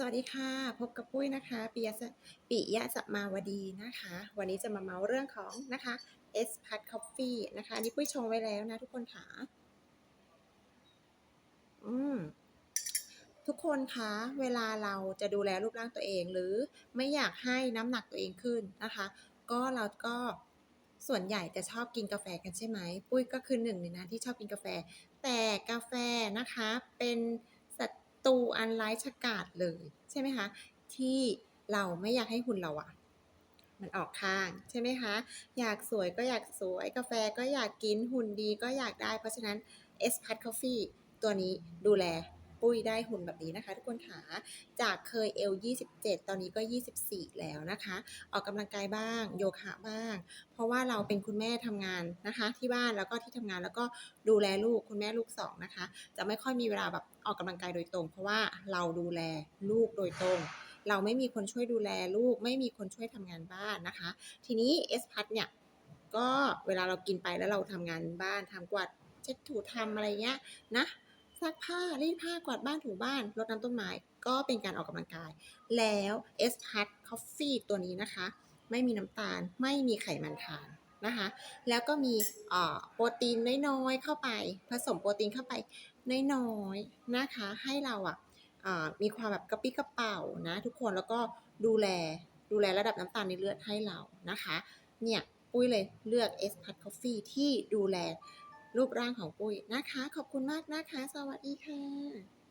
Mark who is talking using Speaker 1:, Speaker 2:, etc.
Speaker 1: สวัสดีค่ะ พบกับปุ้ยนะคะปิยะปิยะสมาวดีนะคะ วันนี้จะมาเมาเรื่องของนะคะเอสพัทคอฟฟี่นะคะอันนี้ปุ้ยชงไว้แล้วนะทุกคนค่ะอืมทุกคนคะเวลาเราจะดูแลรูปร่างตัวเอง หรือไม่อยากให้น้ำหนักตัวเองขึ้นนะคะ ก็เราก็ส่วนใหญ่จะชอบกินกาแฟกันใช่ไหม ปุ้ยก็คือหนึ่งในนั้นที่ชอบกินกาแฟ แต่กาแฟนะคะเป็น ตรูอันร้ายฉกาจเลยใช่ไหมคะที่เราไม่อยากให้หุ่นเราอะมันออกข้างใช่ไหมคะ อยากสวยก็อยากสวยกาแฟก็อยากกินหุ่นดีก็อยากได้ เพราะฉะนั้น S p a t Coffee ตัวนี้ดูแล ปุ้ยได้หุ่นแบบนี้นะคะทุกคนขาจากเคยเอล27 ตอนนี้ก็ 24 แล้วนะคะ ออกกำลังกายบ้าง โยคะบ้าง เพราะว่าเราเป็นคุณแม่ทำงานนะคะ ที่บ้านแล้วก็ที่ทำงานแล้วก็ดูแลลูกคุณแม่ลูกสองนะคะ จะไม่ค่อยมีเวลาแบบออกกำลังกายโดยตรง เพราะว่าเราดูแลลูกโดยตรงเราไม่มีคนช่วยดูแลลูก ไม่มีคนช่วยทำงานบ้านนะคะ ทีนี้เอสพัทเนี่ยก็เวลาเรากินไปแล้วเราทำงานบ้านทำกวาดเช็ดถูทำอะไรเงี้ยนะ ซักผ้ารีดผ้ากวาดบ้านถูบ้านรดน้ำต้นไม้ก็เป็นการออกกำลังกาย แล้วเอสพัทคอฟฟี่ตัวนี้นะคะ ไม่มีน้ำตาลไม่มีไขมันทานนะคะ แล้วก็มีโปรตีนน้อยๆเข้าไป ผสมโปรตีนเข้าไปน้อยๆนะคะ ให้เราอะอ่ามีความแบบกระปี้กระเป๋านะทุกคนแล้วก็ดูแลดูแลระดับน้ำตาลในเลือดให้เรานะคะ เนี่ยปุ้ยเลยเลือก S p a t Coffee ที่ดูแล รูปร่างของปุ้ยนะคะ ขอบคุณมากนะคะ สวัสดีค่ะ